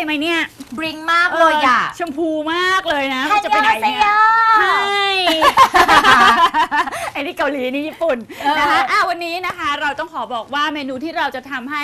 นี่บริงไปไหมเนี่ยบริงมากเลยอะชมพูมากเลยนะฮันจะไปไหนยองอาเซเนี่ยโยใช่ไอ้นี่เกาหลีนี่ญี่ปุ่นเออนะคะอะวันนี้นะคะเราต้องขอบอกว่าเมนูที่เราจะทำให้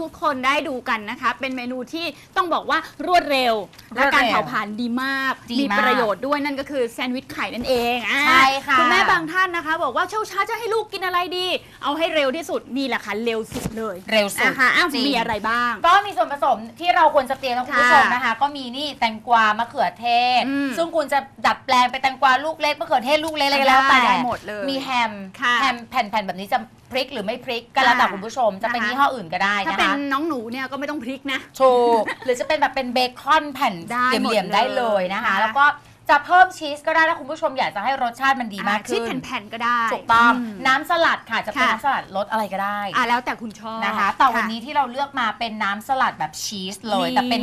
ทุกๆ คนได้ดูกันนะคะ เป็นเมนูที่ต้องบอกว่ารวดเร็ว และการเผาผลาญดีมากดีมีมากประโยชน์ด้วยนั่นก็คือแซนด์วิชไข่นั่นเองอะใช่ค่ะคุณแม่บางท่านนะคะ บอกว่าเช้าช้าจะให้ลูกกินอะไรดี เอาให้เร็วที่สุดนี่แหละค่ะเร็วสุดเลยเร็วสุดนะคะอ้าวจริง มีอะไรบ้าง ก็มีส่วนผสมที่เราควรจะเตรียมนะคุณผู้ชมค่ะนะคะ ก็มีนี่แตงกวามะเขือเทศ อืม ซึ่งคุณจะดัดแปลงเป็นแตงกวาลูกเล็กมะเขือเทศลูกเล็กอะไรก็แล้วแต่ได้หมดเลย มีแฮมค่ะแฮมแผ่นๆแบบนี้จะพริกหรือไม่พริกก็แล้วแต่ค่ะคุณผู้ชมจะเป็นนะคะ ยี่ห้ออื่นก็ได้ถ้านะเป็นคะน้องหนูเนี่ยก็ไม่ต้องพริกนะ ถูกหรือจะเป็นแบบเป็นเบคอนแผ่นได้หมดเหลี่ยมๆได้เลยนะคะเลยแล้วก็ จะเพิ่มชีสก็ได้ถ้าคุณผู้ชมอยากจะให้รสชาติมันดีมากอะชีขึ้สนแผ่นๆก็ได้ถูกต้องม น้ำสลัดค่ะจะเป็นค่ะ น้ำสลัดรสอะไรก็ได้อะแล้วแต่คุณชอบ นะคะแต่วันค่ะนี้ที่เราเลือกมาเป็นน้ำสลัดแบบชีสเลย นี่ แต่เป็น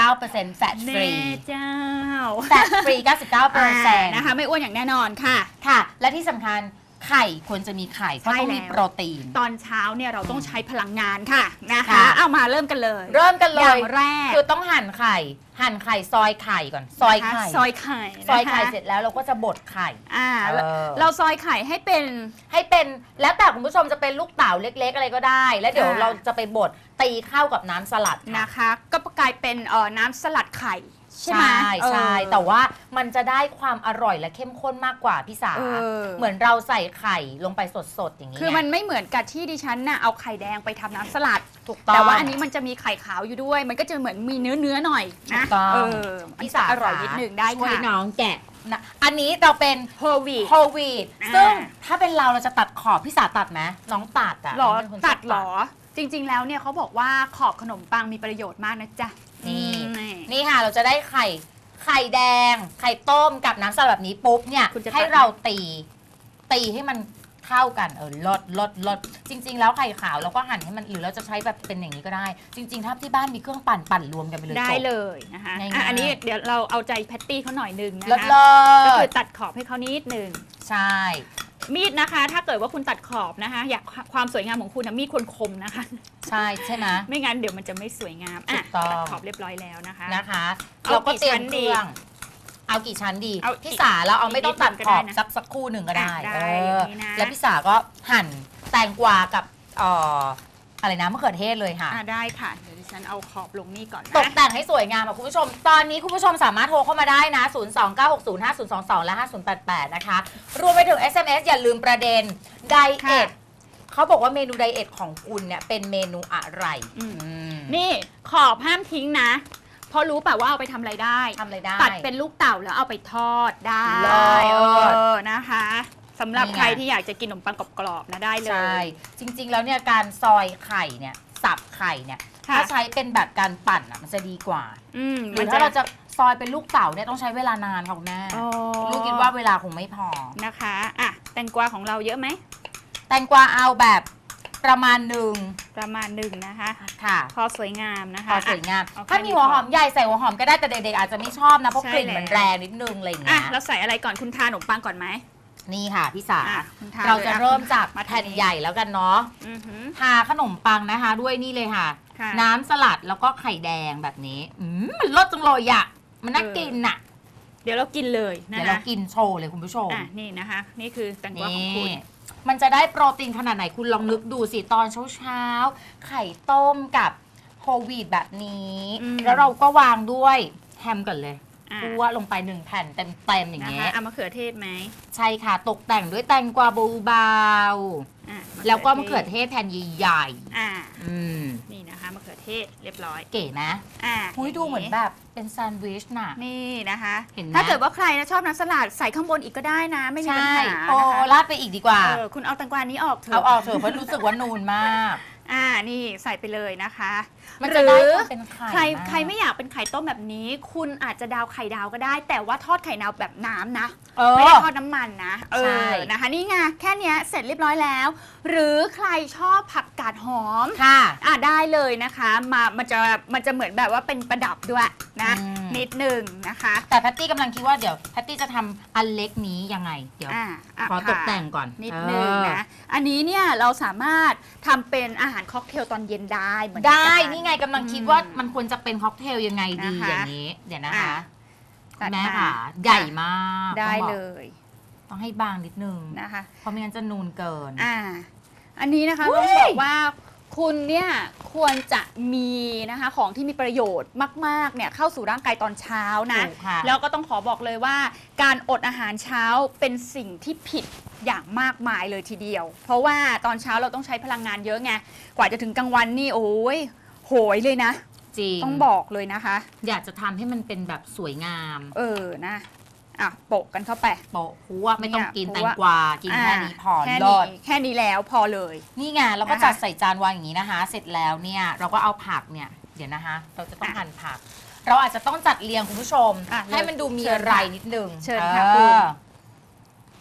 99%แฟตฟรีแม่เจ้าแฟตฟรี 99%นะคะ ไม่อ้วนอย่างแน่นอนค่ะ ค่ะ และที่สำคัญ ไข่ควรจะมีไข่เพราะใช่ต้องมีแล้วโปรตีน ตอนเช้าเนี่ยเราต้องใช้พลังงานค่ะนะคะ ค่ะ เอามาเริ่มกันเลยเริ่มกันเลอยย่างแรกคือต้องหั่นไข่ หั่นไข่ซอยไข่ก่อน ซอยนะคะไข่ ซอยไข่นะคะซอยไข่เสร็จแล้วเราก็จะบดไข่ อ่าเออ เราซอยไข่ให้เป็น ให้เป็นแล้วแต่คุณผู้ชมจะเป็นลูกเต๋าเล็ก ๆ อะไรก็ได้ แล้วเดี๋ยวค่ะ เราจะไปบดตีเข้ากับน้ำสลัดค่ะ นะคะ ก็กลายเป็นเอ่อน้ำสลัดไข่ ใช่ไหมใช่ใช่เออ แต่ว่ามันจะได้ความอร่อยและเข้มข้นมากกว่าพี่สาเออ เหมือนเราใส่ไข่ลงไปสดๆอย่างนี้คือมันไม่เหมือนกับที่ดิฉันน่ะเอาไข่แดงไปทำน้ำสลัด ถูกต้อง แต่ว่าอันนี้มันจะมีไข่ขาวอยู่ด้วย มันก็จะเหมือนมีเนื้อเนื้อๆหน่อยถูนะกต้องเออพี่พี่สาสา อร่อยนิดหนึ่งได้ช่วยค่ะน้องแกะ นะอันนี้เราเป็นโฮวีโควิดอ่า ซึ่งถ้าเป็นเราเราจะตัดขอบพี่สาตัดไหมน้องตัดอะหรอน้งเป็นคนชบตัดหรอ จริง ๆ แล้วเนี่ยเขาบอกว่าขอบขนมปังมีประโยชน์มากนะจ๊ะนี่อืม นี่ค่ะเราจะได้ไข่ไข่แดง ไข่ต้มกับน้ำสลัดแบบนี้ปุ๊บเนี่ยคุณจะตัดให้เราตี ตีให้มันเข้ากันเออลดลดลดจริง ๆ แล้วไข่ขาวเราก็หั่นให้มันหรือเราจะใช้แบบเป็นอย่างนี้ก็ได้ จริง ๆ ถ้าที่บ้านมีเครื่องปั่นปั่นรวมกันไปเลยได้จบ เลยนะคะง่ายๆ อะอันนี้เดี๋ยวเราเอาใจแพตตี้เขาหน่อยนึงนะเลิศคะเลิก็คืศอตัดขอบให้เขานิดนึง ใช่ มีดนะคะ ถ้าเกิดว่าคุณตัดขอบนะคะ อยากความสวยงามของคุณนะมีดควรคมนะคะ ใช่ใช่ไหมไม่งั้นเดี๋ยวมันจะไม่สวยงามอะถูกต้อง ตัดขอบเรียบร้อยแล้วนะคะ นะคะ เอาเราก็กี่เตรียชั้มนเคดีรื่องเอากี่ชั้นดีเอาพี่สาเราเอาไม่ต้องตัดขอบอีกนิดนึงก็ได้นะสักสักครู่หนึ่งก็ได้อะได้เอออย่างนี้นะ แล้วพี่สาก็หั่นแตงกวากับเอ่อ อะไรนะมะเขือเทศเลยค่ะ อะได้ค่ะ เดี๋ยวดิฉันเอาขอบลงนี่ก่อนตกนะแต่งให้สวยงามค่ะคุณผู้ชม ตอนนี้คุณผู้ชมสามารถโทรเข้ามาได้นะ 029605022 และ 5088 นะคะ รวมไปถึง SMS อย่าลืมประเด็นไดเอค่ะทเขาบอกว่าเมนูไดเอทของคุณเนี่ยเป็นเมนูอะไรอืม อืมนี่ขอบห้ามทิ้งนะเพราะรู้ป่ะว่าเอาไปทำอะไรได้ ทำอะไรได้ ตัดเป็นลูกเต่าแล้วเอาไปทอดได้เลิศ เออนะคะ สำหรับนี่ไง ใครที่อยากจะกินขนมปังกรอบๆนะได้เลใช่ ย จริงๆ แล้วเนี่ยการซอยไข่เนี่ยสับไข่เนี่ยค่ะ ถ้าใช้เป็นแบบการปั่นอะมันจะดีกว่าอืมหรือถ้าเราจะซอยเป็นลูกเต๋าเนี่ยต้องใช้เวลานานค่ะคุณแม่อ๋อลูกคิดว่าเวลาคงไม่พอ นะคะอะแตงกวาของเราเยอะไหม แตงกวาเอาแบบประมาณหนึ่งประมาณหนึ่งนะคะ ค่ะพอสวยงามนะคะพอสวยงามเอาแค่ถ้ามีหัวหอมใหญ่ใส่หัวหอมก็ได้แต่เด็กๆอาจจะไม่ชอบนะเพราะใช่กลิ่นมันแล้ว แรงนิดนึงอะไรอย่างอะเงี้ยเราใส่อะไรก่อนคุณทานขนมปังก่อนไหม นี่ค่ะพี่สาอะคุณทานเราจะลยอ่เริ่มจากมาแผ่นใหญ่แล้วกันเนาะอือหือ ทาขนมปังนะคะ ด้วยนี่เลยค่ะ ค่ะน้ำสลัดแล้วก็ไข่แดงแบบนี้อืมมันรสจังเลยอะมันน่าเออ กินน่ะเดี๋ยวเรากินเลยนะเดี๋ยวเราคะกินโชว์เลยคุณผู้ชม อะนี่นะคะ นี่คือแตงกวาของนี่คุณมันจะได้โปรตีนขนาดไหนคุณลองนึกดูสิ ตอนเช้าๆ ไข่ต้มกับโฮลวีตแบบนี้ อืม แล้วเราก็วางด้วยแฮมก่อนเลยอะ คั่วลงไปหนึ่งแผ่นเต็มๆอย่างนะเงี้คะยเอามะเขือเทศไหมใช่ค่ะ ตกแต่งด้วยแตงกวาเบาอะๆแล้วก็มะเขือเทศแผ่นใหญ่อะๆอืมนี่นะคะมะเขือเทศเรียบร้อยเก๋นะอะหุยดูเหมือนแบบเป็นแซนด์วิชน่ะ นี่นะคะ เห็นไหม ถ้าเกิดว่าใครนะชอบน้ำสลัดใส่ข้างบนอีกก็ได้นะ ไม่มีปัญใช่หาโอ้นะคะลาดไปอีกดีกว่า เออคุณเอาแตงกวานี้ออกเถเอาอะ ออกเถอะเพราะรู้สึกว่านูนมาก อ่านี่ใส่ไปเลยนะคะมันหจะรืได้อความเป็นไข่ใครมาก ใครไม่อยากเป็นไข่ต้มแบบนี้ คุณอาจจะดาวไข่ดาวก็ได้ แต่ว่าทอดไข่ดาวแบบน้ำนะ เอไม่อได้ทอดน้ำมันนะเอใช่ อนะคะนี่ไงแค่เนี้ยเสร็จเรียบร้อยแล้ว หรือใครชอบผักกาดหอม ค่ะ อะได้เลยนะคะมามันจะมันจะเหมือนแบบว่าเป็นประดับด้วยนะ อืม นิดหนึ่งนะคะแต่แพตตี้กำลังคิดว่าเดี๋ยวแพตตี้จะทำอันเล็กนี้ยังไง เดี๋ยว อะะขอตกค่ะแต่งก่อนนิดนึงเออนะ อันนี้เนี่ยเราสามารถทำเป็นอาหารารค็อกเทลตอนเย็นได้เหมือนกันได้นี่ไงกำลังคิดว่าอืมมันควรจะเป็นค็อกเทลยังไงดีนะคะ อย่างนี้ เดี๋ยวนะคะ อ่ะคุณแม่ตัดมาค่ะ ใหญ่มากได้ต้องบอกเลยต้องให้บางนิดนึงนะคะ เพราะไม่งั้นจะนูนเกิน อ่า อันนี้นะคะอุ๊ต้อยงบอกว่าคุณเนี่ยควรจะมีนะคะของที่มีประโยชน์มากๆเนี่ยเข้าสู่ร่างกายตอนเช้านะ ถูกค่ะ แล้วก็ต้องขอบอกเลยว่า การอดอาหารเช้าเป็นสิ่งที่ผิดอย่างมากมายเลยทีเดียว เพราะว่าตอนเช้าเราต้องใช้พลังงานเยอะไง กว่าจะถึงกลางวันนี่โอ้ยโหยเลยนะ จริงต้องบอกเลยนะคะ อยากจะทำให้มันเป็นแบบสวยงามเออนะอะโปะกันเข้าไป โปะหัวไม่ต้องเนี่ยกินหัวแตงกวากินแค่นี้พอแค่เลินี้ศแค่นี้แล้วพอเลย นี่ไงเราก็นะคะจัดใส่จานวางอย่างนี้นะคะ เสร็จแล้วเนี่ยเราก็เอาผักเนี่ยเดี๋ยวนะคะ เราจะต้องอะหั่นผัก เราอาจจะต้องจัดเรียงคุณผู้ชม อะให้มันดูมีเชิญอะไรค่ะนิดนึงเชิญค่ะเอคุณอ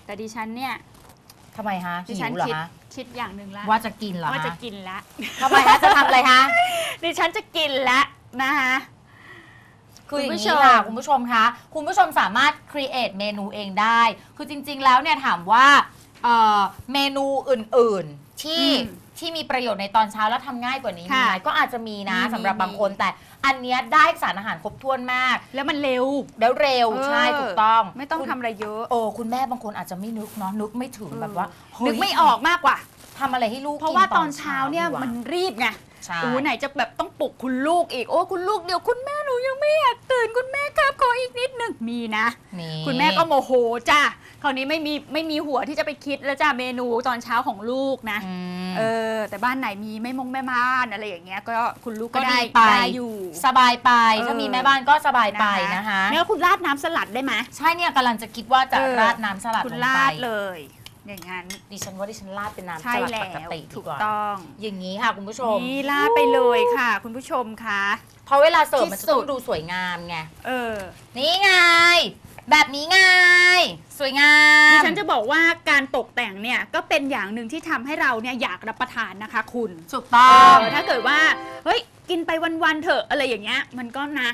แต่ดิฉันเนี่ย ทำไมฮะดิหิฉันวเหรอคิดฮะ คิดอย่างหนึ่งแล้วว่าจะกินเหรอว่าจะฮะกินละทำไมฮะจะทำอะไรฮะดิฉันจะกินละนะคะคืออย่างคุณผู้นี้ชมค่ะคุณผู้ชมคะคุณผู้ชมสามารถ create เมนูเองได้ คือจริง ๆ แล้วเนี่ยถามว่าเอ่อเมนูอื่น ๆ ที่อืม ที่มีประโยชน์ในตอนเช้าแล้วทำง่ายกว่านี้มีค่ะไหมก็อาจจะมีนะมีสำหรับมีบางคน แต่อันเนี้ยได้สารอาหารครบถ้วนมาก แล้วมันเร็ว แล้วเร็วเออ ใช่ถูกต้องไม่ต้องคุณทำอะไรเยอะโอ้คุณแม่บางคนอาจจะไม่นึกเนาะนึกไม่ถึงเออแบบว่าเฮ้ยนึกไม่ออกมากกว่า ทำอะไรให้ลูกเพราะกิว่าตอนเช้าเนี่ยดีกว่มันรีบไง ใช่ โอ้ไหนจะแบบต้องปลุกคุณลูกอีก โอ้คุณลูกเดี๋ยวคุณแม่หนูยังไม่อยากตื่นคุณแม่ครับขออีกนิดหนึ่งมีนะ นี่ คุณแม่ก็โมโหจ้าคราวนี้ไม่มีไม่มีหัวที่จะไปคิดแล้วจ้าเมนูตอนเช้าของลูกนะอืมเออ แต่บ้านไหนมีแม่มงแม่บ้านอะไรอย่างเงี้ย ก็คุณลูกก็ก็ได้ดีไป ได้อยู่ สบายไป เออ ถ้ามีแม่บ้านก็สบายไปนะคะเนี่ยคุณราดน้ำสลัดได้ไหม ใช่เนี่ยกำลังจะคิดว่าจะเออ ราดน้ำสลัดคุณลงไปราดเลย อย่างนั้น ดิฉันว่าดิฉันราดเป็นน้ำสใช่ลัดแล้ปกวติดีถูกกว่าต้อง อย่างนี้ค่ะคุณผู้ชมนี่ราดไปเลยค่ะ คุณผู้ชมคะเพราะเวลาเสิร์ฟที่มันจะสุต้อดงดูสวยงามไง เออนี่ไง แบบนี้ไง สวยงามดิฉันจะบอกว่าการตกแต่งเนี่ยก็เป็นอย่างหนึ่งที่ทำให้เราเนี่ยอยากรับประทานนะคะ คุณถูกต้องเออถ้าเกิดว่าเฮ้ยกินไปวันๆเถอะอะไรอย่างเงี้ยมันก็นะ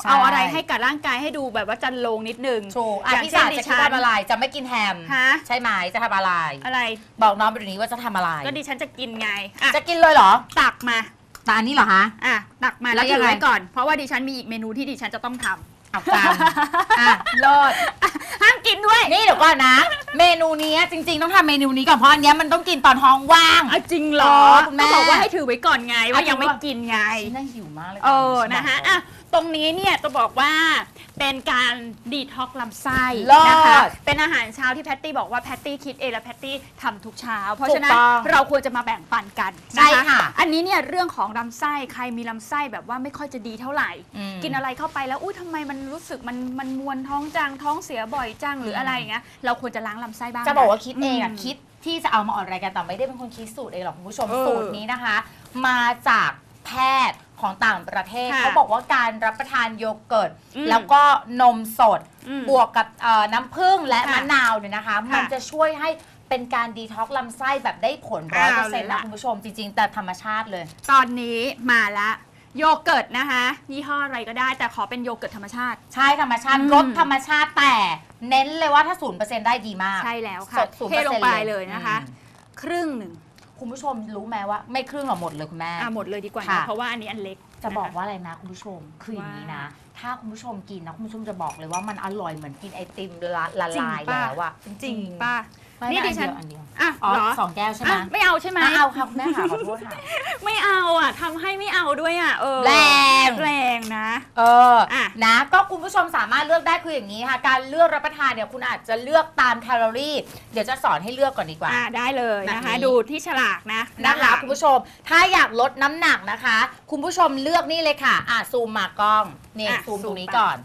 ใช่ เอาอะไรให้กับร่างกายให้ดูแบบว่าจันโลงนิดนึงถูกอะอย่างพี่เช่สานวดิจะฉัคิดนทำอะไรจะไม่กินแฮม ฮะใช่ไหมจะทำอะไร อะไรบอกน้องไปดูนี้ว่าจะทำอะไร ก็ดิฉันจะกินไงอะจะกินเลยเหรอตักมาตาอันนี้เหรอฮะ อะตักมาแล้แล้ววยัถืงอไง ไว้ก่อน เพราะว่าดิฉันมีอีกเมนูที่ดิฉันจะต้องทำ เอากันอะเลิศห้ามกินด้วย นี่เดี๋ยวก่อนนะ เมนูนี้จริง ๆ ต้องทำเมนูนี้ก่อนเพราะอันเนี้ยมันต้องกินตอนท้องว่าง อะจริงเหรอเออคุณแม่ ก็บอกว่าให้ถือไว้ก่อนไงว่าอะยังไม่ถือว่ากินไงฉันน่าหิวมากเลยเออฉันะคะบอกอะตรงนี้เนี่ยจะบอกว่าเป็นการดีท็อกซ์ลำไส้เลิศนะคะเป็นอาหารเช้าที่แพตตี้บอกว่าแพตตี้คิดเองและแพตตี้ทำทุกเช้า เพราะฉะนั้นถูกต้องเราควรจะมาแบ่งปันกันใช่นค่ะ อันนี้เนี่ยเรื่องของลำไส้ใครมีลำไส้แบบว่าไม่ค่อยจะดีเท่าไหร่ อืม กินอะไรเข้าไปแล้วอุ้ยทำไมมันรู้สึกมันมันมวนท้องจังท้องเสียบ่อยจังหรืออะไรอย่างเงี้ยเราควรจะล้างลำไส้บ้าง จะบอกว่านะคิดเองอะมคิดที่จะเอามาออกรายการแต่ไม่ได้เป็นคนคิดสูตรเองหรอกคุณผู้ชมเออสูตรนี้นะคะ มาจากแพทย์ของต่างประเทศค่ะเขาบอกว่าการรับประทานโยเกิร์ต อืมแล้วก็นมสด อืมบวกกับเอ่อน้ำผึ้งและค่ะมะนาวเนี่ยนะคะค่ะมันจะช่วยให้เป็นการดีท็อกซ์ลำไส้แบบได้ผลร้อยเปอเอาร์เลเซ็นยต์ล่ะนะคุณผู้ชมจริง ๆ แต่ธรรมชาติเลย ตอนนี้มาละ โยเกิร์ตนะคะ ยี่ห้ออะไรก็ได้แต่ขอเป็นโยเกิร์ตธรรมชาติ ใช่ธรรมชาติอืมรสธรรมชาติแต่เน้นเลยว่าถ้าศูนย์เปอร์เซ็นต์ได้ดีมาก ใช่แล้วสค่ะดศูนย์เทเปอร์ลเซ็งนต์ไปเลยเลยนะคะอืมครึ่งหนึ่งคุณผู้ชมรู้ไหมว่าไม่ครึ่งหรอกหมดเลยคุณแม่อะหมดเลยดีกว่าค่ะนะเพราะว่าอันนี้อันเล็กจะบอกนคว่าอะไรนะ คุณผู้ชมคืออย่างนี้นะ ถ้าคุณผู้ชมกินนะคุณผู้ชมจะบอกเลยว่ามันอร่อยเหมือนกินไอติมละละจริงลายป่ะแล้วอะ จริงป่ะ ไม่นี่ไม่ดิฉันอันเดียวอะอันเดียวอ๋อเหรอสองแก้วใช่ไหมอะไม่เอาใช่ไหมอะเอาค่ะคุณแม่ค่ะขอโทษค่ะ ไม่เอาอะทำให้ไม่เอาด้วยอะ เออแรง แรงนะ เอออะ นะ ก็คุณผู้ชมสามารถเลือกได้คืออย่างนี้ค่ะ การเลือกรับประทานเนี่ยคุณอาจจะเลือกตามแคลอรี่ เดี๋ยวจะสอนให้เลือกก่อนดีกว่า อะได้เลยนะแบบคะนี้ดูที่ฉลากนะนะด้านหคะลังคุณผู้ชม ถ้าอยากลดน้ำหนักนะคะ คุณผู้ชมเลือกนี่เลยค่ะ อะซูมมากล้อง นี่อะซูมตรงนี้ซูมไป ก่อน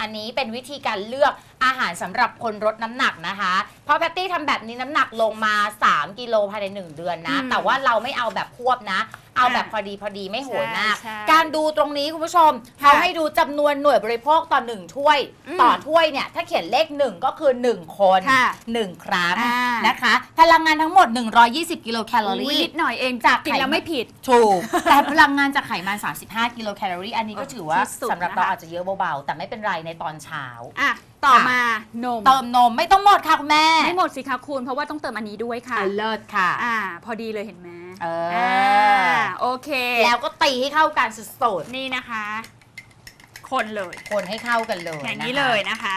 อันนี้เป็นวิธีการเลือกอาหารสำหรับคนลดน้ำหนักนะคะ เพราะแพตตี้ทำแบบนี้น้ำหนักลงมา 3 กิโลภายใน 1 เดือนนะ อืมแต่ว่าเราไม่เอาแบบควบนะ เอาแบบอะพอดีพอดีไม่โหยมาก ใช่ใช่การดูตรงนี้คุณผู้ชมค่ะเขาให้ดูจำนวนหน่วยบริโภคต่อ 1 ถ้วย อืมต่อถ้วยเนี่ยถ้าเขียนเลข 1 ก็คือ 1 คน ค่ะ1 ครั้งอ่าน นะคะ พลังงานทั้งหมด 120 กิโลแคลออุ๊ยรี่ นิดหน่อยเองจาก กินแล้วไม่ผิด ถูก แต่พลังงานจากไขมัน 35 กิโลแคลอรี่ อันนี้ก็ถือว่าที่สุดสำหรับนะคะเราอาจจะเยอะเบาๆ แต่ไม่เป็นไรในตอนเช้า อะ ต่อมานมเติมนมไม่ต้องหมดค่ะคุณแม่ ไม่หมดสิคะคุณเพราะว่าต้องเติมอันนี้ด้วยค่ะอะเลิศค่ะ อ่า พอดีเลยเห็นไหมเอออ่าโอเค แล้วก็ตีให้เข้ากันสุดนี่นะคะ คนเลย ๆคนให้เข้ากันเลยอย่างนี้ะคะเลยนะคะ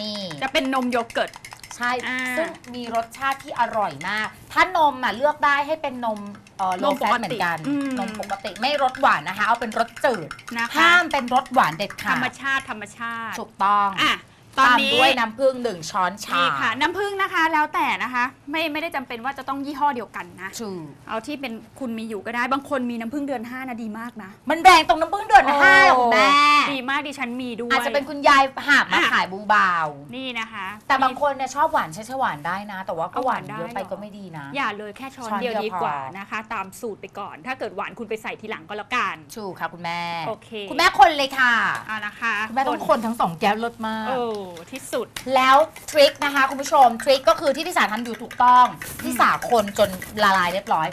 นี่ จะเป็นนมโยเกิร์ต ใช่ อ่าซึ่งมีรสชาติที่อร่อยมาก ถ้านมอะเลือกได้ให้เป็นนมเอ่อนมมแฟปกติเหมือนกัน อืม นมปกติไม่รสหวานนะคะ เอาเป็นรสจืด นะคะห้ามเป็นรสหวานเด็ดธขาดรรมชาติธรรมชาติ ถูกต้อง อะ ตอนตามนี้ด้วยน้ำผึ้งหนึ่งช้อนชานี่ค่ะ น้ำผึ้งนะคะ แล้วแต่นะคะ ไม่ไม่ได้จำเป็นว่าจะต้องยี่ห้อเดียวกันนะ ถูกเอาที่เป็นคุณมีอยู่ก็ได้ บางคนมีน้ำผึ้งเดือน5นะดีมากนะมันแรงตรงน้ำผึ้งเดือนห้าหรอกคุณแม่ดีมากดิฉันมีด้วย อาจจะเป็นคุณยายหาบมาอะ ขายบูบาว นี่นะคะแต่บางคนเนี่ยชอบหวานใช้ใช้หวานได้นะ แต่ว่าก็เอาหวานหวานได้เยอะไปเหรอก็ไม่ดีนะ อย่าเลยแค่ช้อนช้อนเดียวเดียวดีกว่าพอ นะคะ ตามสูตรไปก่อน ถ้าเกิดหวานคุณไปใส่ทีหลังก็แล้วกัน ถูกค่ะคุณแม่ โอเคคุณแม่คนเลยค่ะอ่านะคะคุณแม่ต้องคนทั้งสองแก้วลดมากโอ้ที่สุด แล้วทริคนะคะคุณผู้ชมทริคก็คือที่พี่สาทำอยู่ถูกต้องพี่สาคนจนละลายเรียบร้อย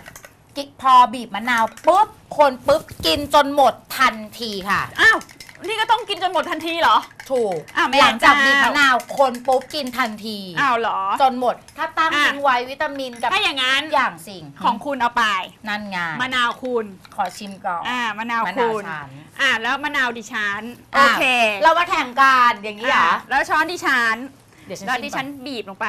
กิพอบีบมะนาวปุ๊บคนปุ๊บกินจนหมดทันทีค่ะ อ้าว นี่ก็ต้องกินจนหมดทันทีเหรอ ถูกอะไม่หลังจากเจ้าบีบมะนาวคนปุ๊บกินทันที อ้าวเหรอ จนหมด ถ้าตั้งอะ ทิ้งไว้วิตามินกับถ้าอย่างนั้น อย่างสิ่งของคุณเอาไป นั่นไงมะนาวคุณ ขอชิมก่อนอ่ามะนาวมะนาวคุณฉันอ่าแล้วมะนาวดิฉัน โออะเคเรามาแข่งกันอย่างนี้เหรออะแล้วช้อนดิฉัน เดี๋ยวฉันแล้วชิมดิก่ฉัอนนบีบลงไป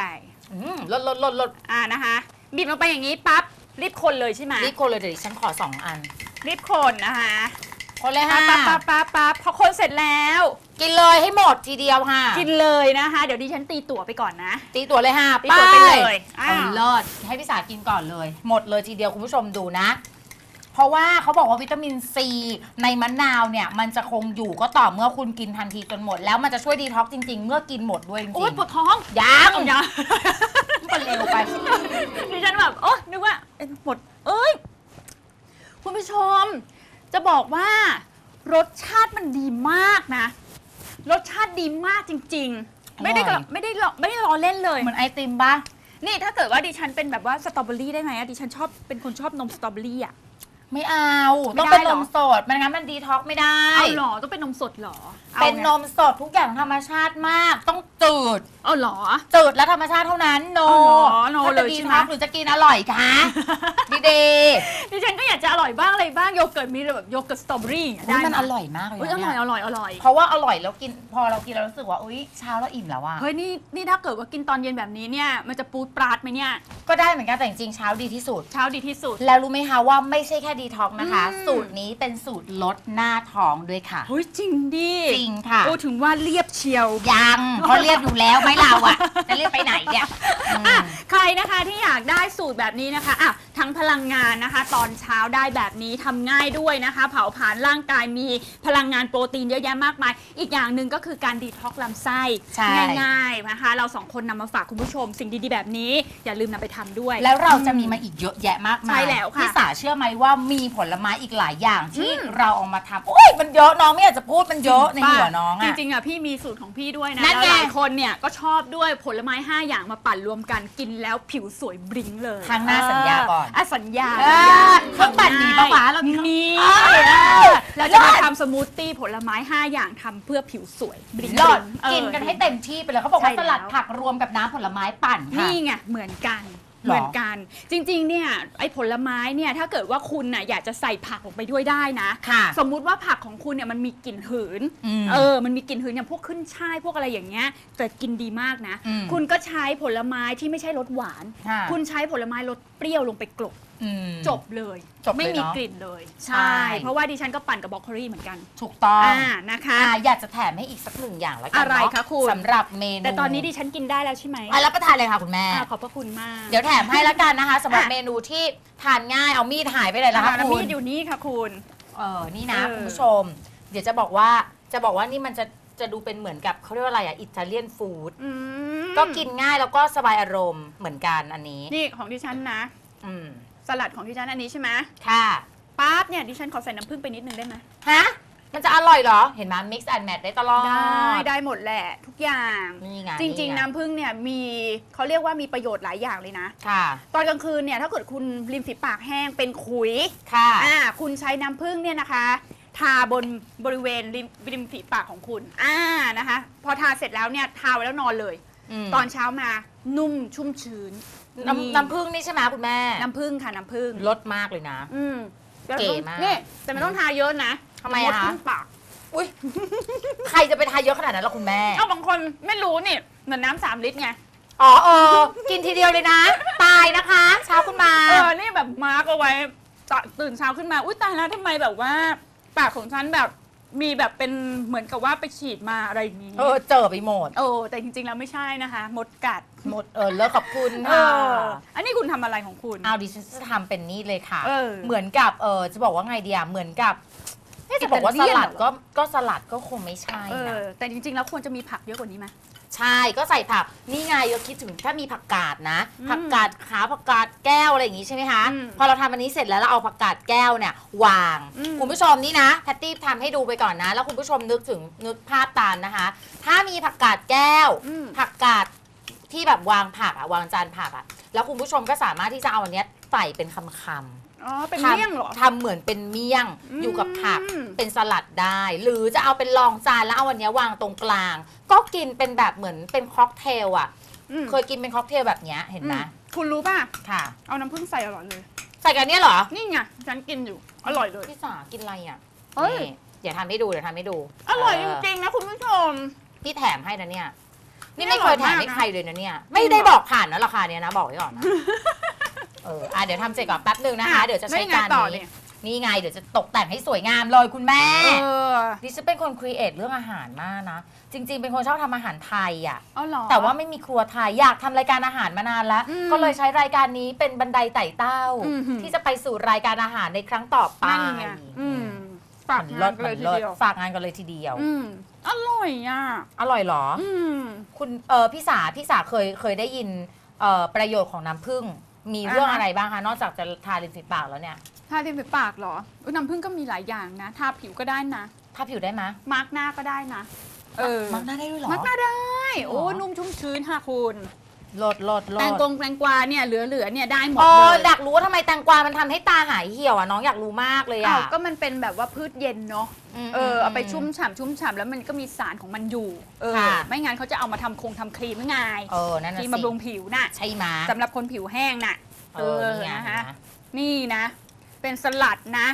อืมลดลดลดลดอ่านะคะ บีบลงไปอย่างนี้ปั๊บรีบคนเลยใช่ไหมรีบคนเลยเดี๋ยวดิฉันขอสองอัน รีบคนนะคะ คนเลยค่ะ ปั๊บปั๊บปั๊บปั๊บพอคนเสร็จแล้ว กินเลยให้หมดทีเดียวค่ะ กินเลยนะคะ เดี๋ยวดิฉันตีตั๋วไปก่อนนะ ตีตัวเลยค่ะตีตั๋วไปเลยอ้าวเอาเลิศให้พี่สากินก่อนเลย หมดเลยทีเดียวคุณผู้ชมดูนะ เพราะว่าเขาบอกว่าวิตามินซีในมะนาวเนี่ย มันจะคงอยู่ก็ต่อเมื่อคุณกินทันทีจนหมด แล้วมันจะช่วยดีท็อกซ์จริง ๆ เมื่อกินหมดด้วยจริงโอ๊ยปวดท้องๆยังเอายังมันเร็วไปดิฉันแบบโอ้นึกว่าเอ๊ะหมดเอ้ยคุณผู้ชม จะบอกว่ารสชาติมันดีมากนะ รสชาติดีมากจริง ๆ ไม่ได้กระไม่ได้หลอกไม่ได้ล้อเล่นเลย เหมือนไอติมปะนี่ถ้าเกิดว่าดิฉันเป็นแบบว่าสตรอเบอรี่ได้ไหมอะดิฉันชอบเป็นคนชอบนมสตรอเบอรี่อะ ไม่เอา ไม่ต้องได้เป็นเหรนอมสดไม่งั้นมันดีท็อกซ์ไม่ได้ เอาเหรอต้องเป็นนมสดเหรออาเป็นไงนมสดทุกอย่างธรรมชาติมาก ต้องจืด เอาเหรอ จืดและธรรมชาติเท่านั้นโนอ๋อ no ถ้าเลจะยดีใช่ไหมท็อกซ์หรือจะกินอร่อยคะดีดีดิฉันก็อยากจะอร่อยบ้างอะไรบ้างโยเกิร์ตมีแบบโยเกิร์ตสตรอเบอรี่อย่างเงี้ยอุ๊ยได้มันไหอร่อยมากเลยอุ้ยนะอร่อยเนี่ยอร่อยอร่อย เพราะว่าอร่อยแล้วกินพอเรากินเรารู้สึกว่าอุ้ยเช้าเราอิ่มแล้วอะเฮ้ยนี่นี่ถ้าเกิดว่ากินตอนเย็นแบบนี้เนี่ยมันจะปูดปราดไหมเนี่ย ก็ได้เหมือนกันแต่จริงๆเช้าดีที่สุด เช้าดีที่สุด แล้วรู้ไหมคะว่าไม่ใช่แค่ดีท็อกซ์นะคะ อืม สูตรนี้เป็นสูตรลดหน้าท้องด้วยค่ะ เฮ้ยจริงดิจริงค่ะ โอ้ถึงว่าเรียบเชียว ยังเขาเรียกอยู่แล้วไหม่เราอะจะเรียกไปไหนเนี่ยอืมอะใครนะคะที่อยากได้สูตรแบบนี้นะคะอะทั้งพลังงานนะคะ ตอนเช้าได้แบบนี้ทำง่ายด้วยนะคะ เผาผลาญร่างกายมีพลังงานโปรตีนเยอะแยะมากมาย อีกอย่างหนึ่งก็คือการดีท็อกซ์ลำไส้ใช่ ง่ายๆนะคะ เราสองคนนำมาฝากคุณผู้ชม สิ่งดีๆแบบนี้ อย่าลืมนำไปทำด้วย แล้วเราจะมีมาอีกเยอะแยะมากมายใช่แล้วค่ะพี่สาเชื่อไหมว่ามีผลไม้อีกหลายอย่างที่อืมเราเอามาทำโอ้ยมันเยอะน้องไม่อยากจะพูดมันเยอะในหัวน้องจอะ ริงๆอะพี่มีสูตรของพี่ด้วยนะนั่นแล้วไงหลายคนเนี่ยก็ชอบด้วยผลไม้ 5 อย่างมาปั่นรวมกันกินแล้วผิวสวยบริ้งเลยครั้งหน้าสัญญาก่อน อะสัญญาเออสัญญาเครื่องปั่นหนีปะวะเรามีมีเออเราจะมาเลิศทำสมูทตี้ผลไม้ 5 อย่างทำเพื่อผิวสวยบริ้งรอดเออ กินกันให้เต็มที่ไปเลยเขาบอกว่าใช่สแล้ว ลัดผักรวมกับน้ำผลไม้ปั่นค่ะ นี่ไงเหมือนกันหรอ เหมือนกัน จริงๆเนี่ยไอ้ผลไม้เนี่ยถ้าเกิดว่าคุณน่ะอยากจะใส่ผักลงไปด้วยได้นะ ค่ะ สมมุติว่าผักของคุณเนี่ยมันมีกลิ่นหืน อืมเออ มันมีกลิ่นหืนอย่างพวกขึ้นช่ายพวกอะไรอย่างเงี้ย แต่กินดีมากนะ อืมคุณก็ใช้ผลไม้ที่ไม่ใช่รสหวาน ค่ะ คุณใช้ผลไม้รสเปรี้ยวลงไปกลบ อืม จบเลยจบเลยไม่มีเนอะกลิ่นเลย ใช่ ใช่ เพราะว่าดิฉันก็ปั่นกับบล็อกโคลี่เหมือนกันถูกต้องอ่านะคะ อ่าอยากจะแถมให้อีกสักหนึ่งอย่างแล้วกันอะไรเนาคะคุณ สำหรับเมนูแต่ตอนนี้ดิฉันกินได้แล้วใช่ไหมอะรับประทานเลยค่ะคุณแม่ อ่าขอบพระคุณมากเดี๋ยวแถมให้แล้วกันนะคะสำหรับอะเมนูที่ทานง่ายเอามีดหายไปเลยแล้วอ่าคะแล้วคุมีณดอยู่นี่ค่ะคุณ เออนี่นะเออ คุณผู้ชม เดี๋ยวจะบอกว่าจะบอกว่านี่มันจะจะดูเป็นเหมือนกับเขาเรียกว่าอะไรอะอิตาเลียนฟู้ดอืมก็กินง่ายแล้วก็สบายอารมณ์เหมือนกันอันนี้นี่ของดิฉันนะ อืม สลัดของดิฉันอันนี้ใช่ไหมค่ะปั๊บเนี่ยดิฉันขอใส่น้ำผึ้งไปนิดนึงได้ไหมฮะมันจะอร่อยเหรอ เห็นไหม mix and match ได้ตลอด ได้ได้หมดแหละทุกอย่าง นี่ไงจริงไๆน้ำผึ้งเนี่ยมีเขาเรียกว่ามีประโยชน์หลายอย่างเลยนะ ค่ะ ตอนกลางคืนเนี่ยถ้าเกิดคุณริมฝีปากแห้งเป็นขุย ค่ะอ่าคุณใช้น้ำผึ้งเนี่ยนะคะ ทาบนบริเวณริมริมฝีปากของคุณ อ่านะคะ พอทาเสร็จแล้วเนี่ยทาไว้แล้วนอนเลยมตอนเช้ามานุ่มชุ่มชื้น น้ำน้ำผึ้งนี่ใช่ไหมคุณแม่ น้ำผึ้งค่ะน้ำผึ้งรสมากเลยนะ อืมแต่เก๋ต้องมากนี่แต่ไม่ต้องทาเยอะนะทำไมดอะคะขึ้นปากอุ้ยใครจะไปทานเยอะขนาดนั้นล่ะคุณแม่เอ้าบางคนไม่รู้นี่เหมือนน้ำสามลิตรไงอ๋อเออกินทีเดียวเลยนะ ตายนะคะ เช้าคุณมาเออนี่แบบมาร์กเอาไว้ตะตื่นเช้าขึ้นมาอุ้ยตายแล้วทำไมแบบว่า ปากของฉันแบบมีแบบเป็นเหมือนกับว่าไปฉีดมาอะไรอย่างนี้ เออเจอไปหมดโอ้แต่จริงๆแล้วไม่ใช่นะคะ มดกัด หมดเออเลิกขอบคุณเอค่ะออันนี้คุณทำอะไรของคุณ เอาดิฉันจะทำเป็นนี่เลยค่ะ เออเหมือนกับเออจะบอกว่าไงเดียเหมือนกับเอ๊ะจะบอกว่าแต่สเลี่ยนลัดเหรอก็ก็สลัดก็คงไม่ใช่เอนะ อ แต่จริง ๆ แล้วควรจะมีผักเยอะกว่านี้ไหม ใช่ ก็ใส่ผัก นี่ไงก็คิดถึงถ้ามีผักกาดนะ อืมผักกาดขาวผักกาดแก้วอะไรอย่างงี้ใช่ไหมคะ อืมพอเราทำอันนี้เสร็จแล้วเราเอาผักกาดแก้วเนี่ยวาง อืม คุณผู้ชมนี่นะแพตตี้ทำให้ดูไปก่อนนะ แล้วคุณผู้ชมนึกถึงนึกภาพตามนะคะ ถ้ามีผักกาดแก้ว อืม ผักกาด ที่แบบวางผักอะวางจานผักอะแล้วคุณผู้ชมก็สามารถที่จะเอาอันเนี้ยใส่เป็นคำคำๆอ๋อ เป็นทำเมี่ยงเหรอทำเหมือนเป็นเมี่ยงอืม อยู่กับผักเป็นสลัดได้ หรือจะเอาเป็นรองจานแล้วเอาอันเนี้ยวางตรงกลาง ก็กินเป็นแบบเหมือนเป็นค็อกเทลอะอืมเคยกินเป็นค็อกเทลแบบเนี้ยเห็นไหมอืมคุณรู้ป่ะ ค่ะ เอาน้ำผึ้งใส่อร่อยเลย ใส่กันเนี้ยเหรอนี่ไง ฉันกินอยู่ อร่อยเลย พี่สากินอะไรอะเฮ้ย นี่เดี๋ยวทำให้ดูเดี๋ยวทำให้ดูอร่อยจเริงๆนะคุณผู้ชม พี่แถมให้นะเนี่ย นี่นี่ไม่เคยอร่อยแถมมากให้นะใครเลยนะเนี่ย ไม่ได้บอกผ่านนะราคาเนี้ยนะบอกไว้ก่อนนะเอออะเดี๋ยวทำเสร็จก่อนแป๊บนึงนะคะ เดี๋ยวจะใช้แล้วงไงจานต่อนี้เยนี่ไงเดี๋ยวจะตกแต่งให้สวยงามเลยคุณแม่ เออดิฉันเป็นคนครีเอทเรื่องอาหารมากนะ จริง ๆ เป็นคนชอบทำอาหารไทยอะ เอาเหรอ แต่ว่าไม่มีครัวไทยอยากทำรายการอาหารมานานแล้ว อืมก็เลยใช้รายการนี้เป็นบันไดไต่เต้า อืมที่จะไปสู่รายการอาหารในครั้งต่อไปนั่นไงอืมฝากมันงาเลินศกันมัเลยนทีเลิศเดียว ฝากงานกันเลยทีเดียว อืม อร่อยอะ อร่อยเหรอ อืม คุณเออพี่สาพี่สาเคยเคยได้ยินเอ่อประโยชน์ของน้ำผึ้งมีเรื่องอ่าฮะ อะไรบ้างคะนอกจากจะทาริมฝีปากแล้วเนี่ยทาริมฝีปากเหรออุ๊ยน้ำผึ้งก็มีหลายอย่างนะ ทาผิวก็ได้นะ ทาผิวได้ไหมยมาร์กหน้าก็ได้นะ เออ มักหน้าได้ด้วยเหรอมาร์กหน้าได้จริงเหรอโอ้ นุ่มชุ่มชื้นค่ะคุณ โลดโลดโลแตงดกงแตงกวาเนี่ยเหลือๆเนี่ยได้หมดเอเลอยอยากรู้ว่าทำไมแตงกวา มันทำให้ตาหายเหี่ยวอะน้องอยากรู้มากเลยอ้าอะวก็มันเป็นแบบว่าพืชเย็นเนาะ ม เออเอาไปชุ่มฉ่ำชุ่มฉ่ำแล้วมันก็มีสารของมันอยู่ เออ ค่ะ ไม่งั้นเขาจะเอามาทำคงทำครีมหรือไงเออนั่นคน่ะรีมสิบำรุงผิวน่ะใช่ไหมยสำหรับคนผิวแห้งน่ะ เออนี่ไงนะคะเห็นไหมนี่นะ เป็นสลัดนะ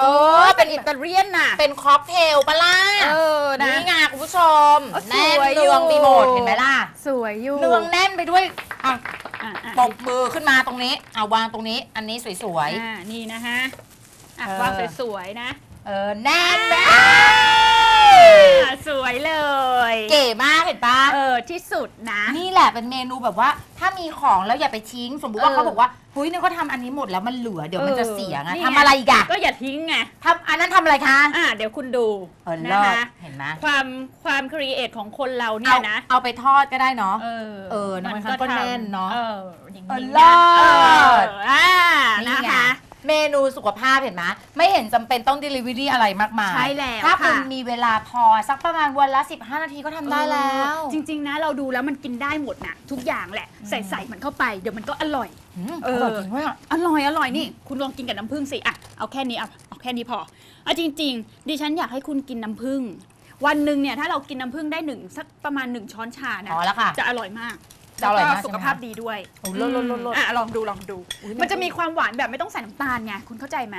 เออ เป็เป็นนอิตาเลียนน่ะ เป็นค็อกเทลปะล่ะเออนะนี่ไงคุณผู้ชมเออแน่นสวยอยู่เนืองไปหมดเห็นไหมล่ะสวยอยู่เนืองแน่นไปด้วยอะอะอะปกมือขึ้นมาตรงนี้เอาวางตรงนี้ อันนี้สวย อ่านี่นะฮะอะเออ วางสวยๆนะ ๆ เออ แน่นอะ สวยเลย เก๋มากเห็นปะเออที่สุดนะ นี่แหละเป็นเมนูแบบว่า ถ้ามีของแล้วอย่าไปทิ้ง สมมติว่าเออเขาบอกว่าเฮ้ยเนี่ยเขาทำอันนี้หมดแล้วมันเหลือเดี๋ยวมันจะเสียไงนี่ทำอะไรอีกอะก็อย่าทิ้งไงทำอันนั้นทำอะไรคะอะเดี๋ยวคุณดูเออนะเลิศคะเห็นไหมความความครีเอทของคนเราเนี่เอายนะ เอาไปทอดก็ได้เนาะเออเออนะมันก็ทำแน่นเนอะเอออย่างเออนี้เลินะศเอออ่านี่นะไงคะ เมนูสุขภาพเห็นไหมไม่เห็นจำเป็นต้อง Delivery อะไรมากมายใช่แล้วถ้าคุณค่ะ มีเวลาพอสักประมาณวันละ 15 นาทีก็ทำได้แล้ว จริง ๆ นะเราดูแล้วมันกินได้หมดนะทุกอย่างแหละใส่ใส่มันเข้าไปเดี๋ยวมันก็อร่อย อืมเอออร่อยจริงด้วยอะ อร่อยอร่อยนี่ คุณลองกินกับน้ำผึ้งสิอะเอาแค่นี้เอาเอาแค่นี้พอเอาจริง ๆ ดิฉันอยากให้คุณกินน้ำผึ้งวันหนึ่งเนี่ยถ้าเรากินน้ำผึ้งได้หนึ่งสักประมาณหนึ่งช้อนชานะพอแล้วค่ะ จะอร่อยมาก จะอร่อยมากแล้วสุขภาพดีด้วยโอ้ลดลดลดลด อะลองดูลองดู อุ๊ยมันจะมีความหวานแบบไม่ต้องใส่น้ำตาลไงคุณเข้าใจไหม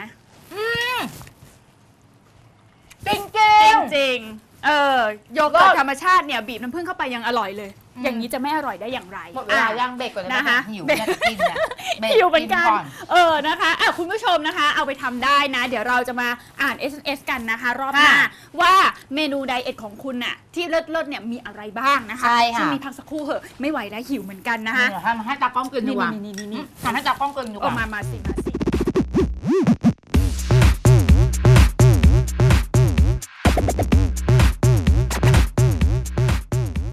จริงจจริงริงๆเออโยเกิร์ตธรรมชาติเนี่ยบีบน้ำผึ้งเข้าไปยังอร่อยเลย อืมอย่างนี้จะไม่อร่อยได้อย่างไร หมดเวลาอะย่างเบรกก่อนจะนะคะ หิวเนี่ยจะกินเนี่ยเบรกหิวเหมือนกันก่อนเออนะคะอะคุณผู้ชมนะคะ เอาไปทำได้นะ เดี๋ยวเราจะมาอ่าน SMS กันนะคะ รอบหน้า ค่ะว่าเมนูไดเอทของคุณน่ะที่เลิศๆเนี่ยมีอะไรบ้างนะคะใช่ค่ะช่วงนี้พักสักครู่เหอะไม่ไหวแล้วหิวเหมือนกันนะคะเดี๋ยวทำให้ตากล้องกินดีนี่กว่านี่นี่นี่นี่ทำให้ตากล้องกินดีกออกว่า มามาสิมาสิ